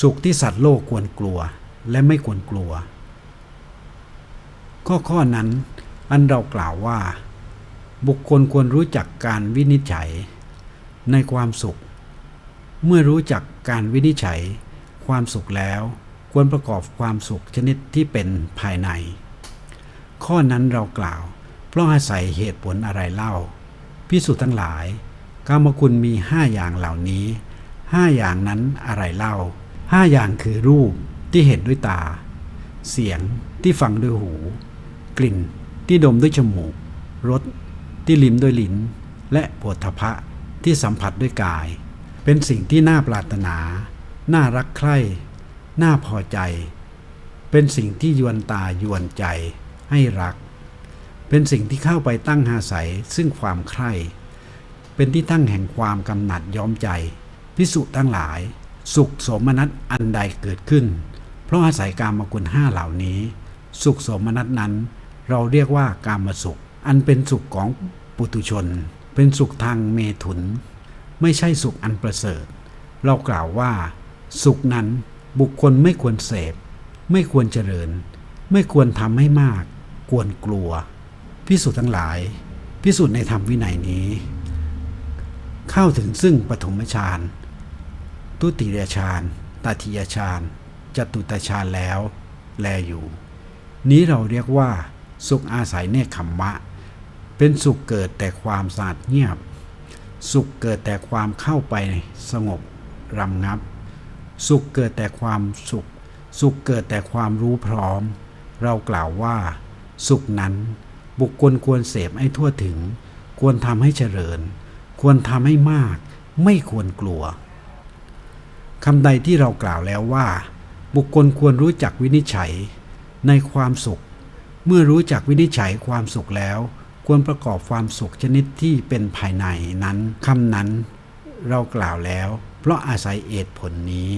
สุขที่สัตว์โลกควรกลัวและไม่ควรกลัว ข้อข้อนั้นอันเรากล่าวว่า บุคคลควรรู้จักการวินิจฉัย ในความสุข เมื่อรู้จักการวินิจฉัย ความสุขแล้วควรประกอบความสุขชนิดที่เป็นภายใน ข้อนั้นเรากล่าว เพราะอาศัยเหตุผลอะไรเล่า พิสูจน์ทั้งหลายกามคุณมีห้าอย่างเหล่านี้ห้าอย่างนั้นอะไรเล่า ห้าอย่างคือรูปที่เห็นด้วยตา เสียงที่ฟังด้วยหู กลิ่นที่ดมด้วยจมูก รสที่ลิ้มด้วยลิ้น และโผฏฐพะที่สัมผัสด้วยกาย เป็นสิ่งที่น่าปรารถนา น่ารักใคร่ น่าพอใจ เป็นสิ่งที่ยวนตายวนใจให้รัก เป็นสิ่งที่เข้าไปตั้งหาศัยซึ่งความใคร่ เป็นที่ตั้งแห่งความกำหนัดย้อมใจ พิสุทั้งหลาย สุขสมนัตอันใดเกิดขึ้น เพราะอาศัยกามกุลห้าเหล่านี้ สุขสมนัตนั้น เราเรียกว่ากามสุข อันเป็นสุขของปุตุชน เป็นสุขทางเมถุน ไม่ใช่สุขอันประเสริฐ เรากล่าวว่า สุขนั้นบุคคลไม่ควรเสพ ไม่ควรเจริญ ไม่ควรทำให้มาก ควรกลัว พิสูจน์ทั้งหลาย พิสูจน์ในธรรมวินัยนี้ เข้าถึงซึ่งปฐมฌาน ทุติยฌานตติยฌานจตุตฌานแล้ว แลอยู่ นี้เราเรียกว่า สุขอาศัยเนคขมมะ เป็นสุขเกิดแต่ความสะอาดเงียบ สุขเกิดแต่ความเข้าไปสงบรำงับ สุขเกิดแต่ความสุข สุขเกิดแต่ความรู้พร้อม เรากล่าวว่า สุขนั้นบุคคลควรเสพให้ทั่วถึง ควรทำให้เจริญ ควรทำให้มาก ไม่ควรกลัว คำใดที่เรากล่าวแล้วว่า บุคคลควรรู้จักวินิจฉัย ในความสุข เมื่อรู้จักวินิจฉัยความสุขแล้ว ควรประกอบความสุขชนิดที่เป็นภายในนั้นคำนั้น เรากล่าวแล้ว เพราะอาศัยเอตผลนี้